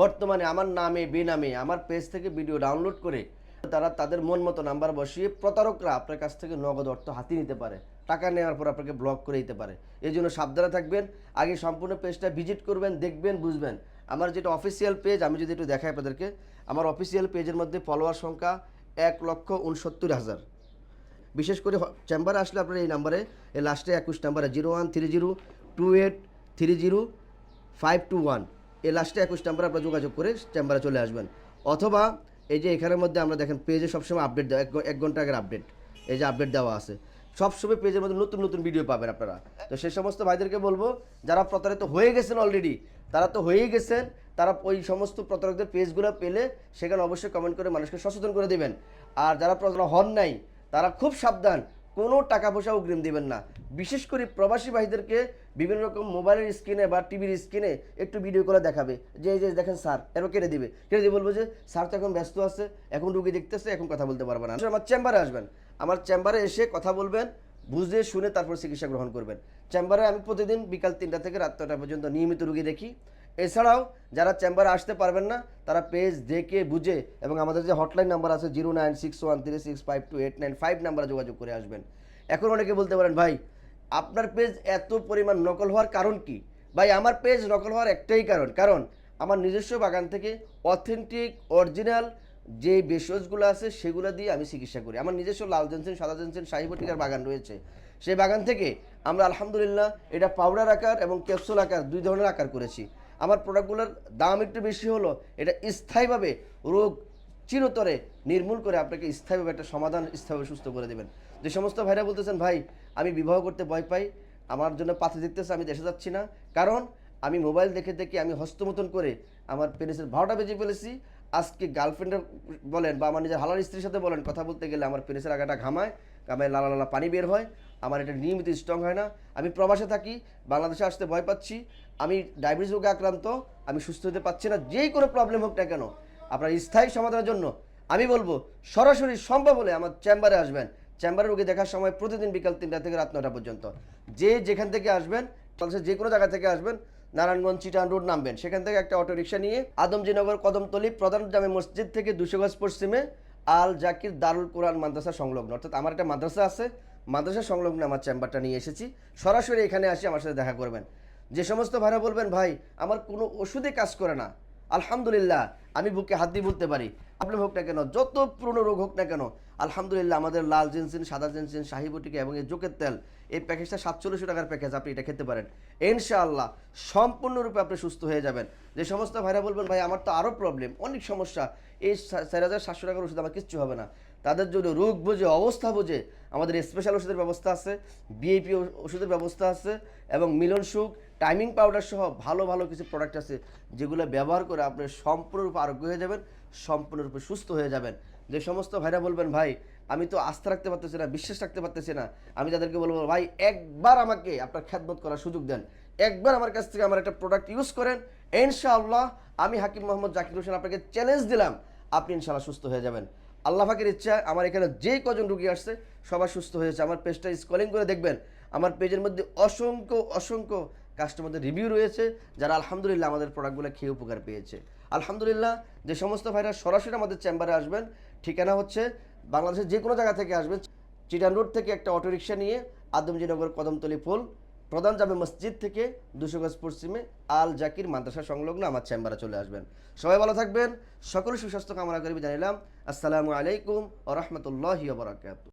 বর্তমানে আমার নামে, বেনামে, আমার পেজ থেকে ভিডিও ডাউনলোড করে তারা তাদের মন মতো নাম্বার বসিয়ে প্রতারকরা আপনার কাছ থেকে নগদ অর্থ হাতিয়ে নিতে পারে। টাকা নেওয়ার পর আপনাকে ব্লক করে দিতে পারে। এই জন্য সাবধানে থাকবেন, আগে সম্পূর্ণ পেজটা ভিজিট করবেন, দেখবেন, বুঝবেন। আমার যেটা অফিসিয়াল পেজ আমি যদি একটু দেখাই আপনাদেরকে, আমার অফিসিয়াল পেজের মধ্যে ফলোয়ার সংখ্যা এক লক্ষ উনসত্তর হাজার। বিশেষ করে চেম্বারে আসলে আপনার এই নাম্বারে এই লাস্টে একুশ নাম্বারে zero one three zero two eight three zero five two one এই লাস্টে একুশ নাম্বারে আপনার যোগাযোগ করে চেম্বারে চলে আসবেন। অথবা এই যে এখানের মধ্যে আমরা দেখেন পেজে সবসময় আপডেট দেওয়া, এক ঘণ্টা আগের আপডেট এই যে আপডেট দেওয়া আছে। সবসময় পেজের মধ্যে নতুন নতুন ভিডিও পাবেন আপনারা। তো সেই সমস্ত ভাইদেরকে বলব, যারা প্রতারিত হয়ে গেছেন অলরেডি তারা তো হয়েই গেছেন, তারা ওই সমস্ত প্রতারকদের পেজগুলো পেলে সেখানে অবশ্যই কমেন্ট করে মানুষকে সচেতন করে দেবেন। আর যারা প্রতারক হন নাই, তারা খুব সাবধান কোনো টাকা পয়সা অগ্রিম দিবেন না। বিশেষ করে প্রবাসী ভাইদেরকে বিভিন্ন রকম মোবাইলের স্ক্রিনে বা টিভির স্ক্রিনে একটু ভিডিও করে দেখাবে। যে, এই যে, দেখেন স্যার এরপর কেটে দিবে। কেটে দিয়ে বলব যে, স্যার তো এখন ব্যস্ত আছে, এখন রুগী দেখতেছে, এখন কথা বলতে পারবে না। আমার চেম্বারে আসবেন। আমার চেম্বারে এসে কথা বলবেন, বুঝে শুনে তারপর চিকিৎসা গ্রহণ করবেন। চেম্বারে আমি প্রতিদিন বিকাল তিনটা থেকে রাত পর্যন্ত নিয়মিত রুগী দেখি। এছাড়াও যারা চেম্বারে আসতে পারবেন না, তারা পেজ দেখে, বুঝে এবং আমাদের যে হটলাইন নাম্বার আছে zero nine six one three six five two eight nine five নাম্বারে যোগাযোগ করে আসবেন। এখন অনেকে বলতে পারেন, ভাই, আপনার পেজ এত পরিমাণ নকল হওয়ার কারণ কি? ভাই, আমার পেজ নকল হওয়ার একটাই কারণ কারণ আমার নিজস্ব বাগান থেকে অথেন্টিক অরিজিনাল যে ভেষজগুলো আছে, সেগুলো দিয়ে আমি চিকিৎসা করি। আমার নিজস্ব লাল জেনসেন, সাদা জেনসেন শাহিবটিকার বাগান রয়েছে। সেই বাগান থেকে আমরা আলহামদুলিল্লাহ এটা পাউডার আকার এবং ক্যাপসুল আকার, দুই ধরনের আকার করেছি। আমার প্রোডাক্টগুলোর দাম একটু বেশি হলো, এটা স্থায়ীভাবে রোগ চিরতরে নির্মূল করে আপনাকে স্থায়ীভাবে একটা সমাধান স্থায়ীভাবে সুস্থ করে দেবেন। যে সমস্ত ভাইরা বলতেছেন, ভাই, আমি বিবাহ করতে ভয় পাই, আমার জন্য পাথে দেখতেছে, আমি দেশে যাচ্ছি না। কারণ আমি মোবাইল দেখে দেখে আমি হস্তমতন করে আমার পেনিসের ভাওটা বেজে ফেলেছি। আজকে গার্লফ্রেন্ডের বলেন বা আমার নিজের হালার স্ত্রীর সাথে বলেন, কথা বলতে গেলে আমার পেনিসের আগাটা ঘামায়। ঘামায় লালা লালা পানি বের হয়, আমার এটা নিয়মিত স্ট্রং হয় না। আমি প্রবাসে থাকি, বাংলাদেশে আসতে ভয় পাচ্ছি, আমি ডায়াবেটিস রোগে আক্রান্ত, আমি সুস্থ হতে পারছি না, যেই কোনো প্রবলেম হোক না কেন। আপনার স্থায়ী সমাধানের জন্য আমি বলব, সরাসরি সম্ভব হলে আমার চেম্বারে আসবেন। চেম্বারে রোগী দেখার সময় প্রতিদিন বিকাল তিনটা থেকে রাত নটা পর্যন্ত। যে যেখান থেকে আসবেন, বাংলাদেশের যে কোনো জায়গা থেকে আসবেন, নারায়ণগঞ্জ চিটান রোড নামবেন। সেখান থেকে একটা অটো রিক্সা নিয়ে আদমজিনগর কদমতলি প্রধান জামে মসজিদ থেকে দুশো গজ পশ্চিমে আল জাকির দারুল কোরআন মাদ্রাসা সংলগ্ন। অর্থাৎ আমার একটা মাদ্রাসা আছে, মাদ্রাসা সংলগ্ন আমার চেম্বারটা নিয়ে এসেছি। সরাসরি এখানে আসি, আমার সাথে দেখা করবেন। যে সমস্ত ভাইরা বলবেন, ভাই, আমার কোনো ওষুধে কাজ করে না। আলহামদুলিল্লাহ, আমি বুকে হাত দিয়ে বলতে পারি। প্রবলেম হোক না কেন, যত পুরনো রোগ হোক না কেন, আলহামদুলিল্লাহ আমাদের লাল জিনসিন, সাদা জিনসিন শাহিবটিকা এবং এই জোকের তেল, এই প্যাকেজটা সাতচল্লিশশো টাকার প্যাকেজ, আপনি এটা খেতে পারেন। ইনশাআল্লাহ সম্পূর্ণরূপে আপনি সুস্থ হয়ে যাবেন। যে সমস্ত ভাইরা বলবেন, ভাই, আমার তো আরও প্রবলেম অনেক সমস্যা। এই চার হাজার সাতশো টাকার ওষুধ আমার কিচ্ছু হবে না। তাদের জন্য রোগ বুঝে, অবস্থা বুঝে, আমাদের স্পেশাল ওষুধের ব্যবস্থা আছে বিএপি ওষুধের ব্যবস্থা আছে এবং মিলন সুখ টাইমিং পাউডার সহ ভালো ভালো কিছু প্রোডাক্ট আছে যেগুলো ব্যবহার করে আপনি সম্পূর্ণরূপে আরোগ্য হয়ে যাবেন, সম্পূর্ণরূপে সুস্থ হয়ে যাবেন। যে সমস্ত ভাইরা বলবেন, ভাই, আমি তো আস্থা রাখতে পারতেছি না, বিশ্বাস রাখতে পারতেছি না। আমি তাদেরকে বলব, ভাই, একবার আমাকে আপনার খ্যাতবোধ করার সুযোগ দেন। একবার আমার কাছ থেকে আমার একটা প্রোডাক্ট ইউজ করেন। ইনশাআল্লাহ, আমি হাকিম মোহাম্মদ জাকির হোসেন আপনাকে চ্যালেঞ্জ দিলাম, আপনি ইনশাআল্লাহ সুস্থ হয়ে যাবেন। আল্লাহ পাকের ইচ্ছা, আমার এখানে যে কজন রুগী আসছে সবাই সুস্থ হয়েছে আমার পেজটা স্কলিং করে দেখবেন। আমার পেজের মধ্যে অসংখ্য অসংখ্য কাস্টমারদের রিভিউ রয়েছে, যারা আলহামদুলিল্লাহ আমাদের প্রোডাক্টগুলো খেয়ে উপকার পেয়েছে। আলহামদুলিল্লাহ, যে সমস্ত ভাইরা সরাসরি আমাদের চেম্বারে আসবেন, ঠিকানা হচ্ছে বাংলাদেশের যে কোনো জায়গা থেকে আসবেন চিটান রোড থেকে একটা অটোরিকশা নিয়ে আদমজিনগর কদমতলি ফুল প্রধান যাবে মসজিদ থেকে দুশো গজ পশ্চিমে আল জাকির মাদ্রাসা সংলগ্ন আমার চেম্বারে চলে আসবেন। সবাই ভালো থাকবেন, সকল সুস্বাস্থ্য কামনা করি জানিলাম আসসালামু আলাইকুম ও রহমতুল্লাহি বারাকাতু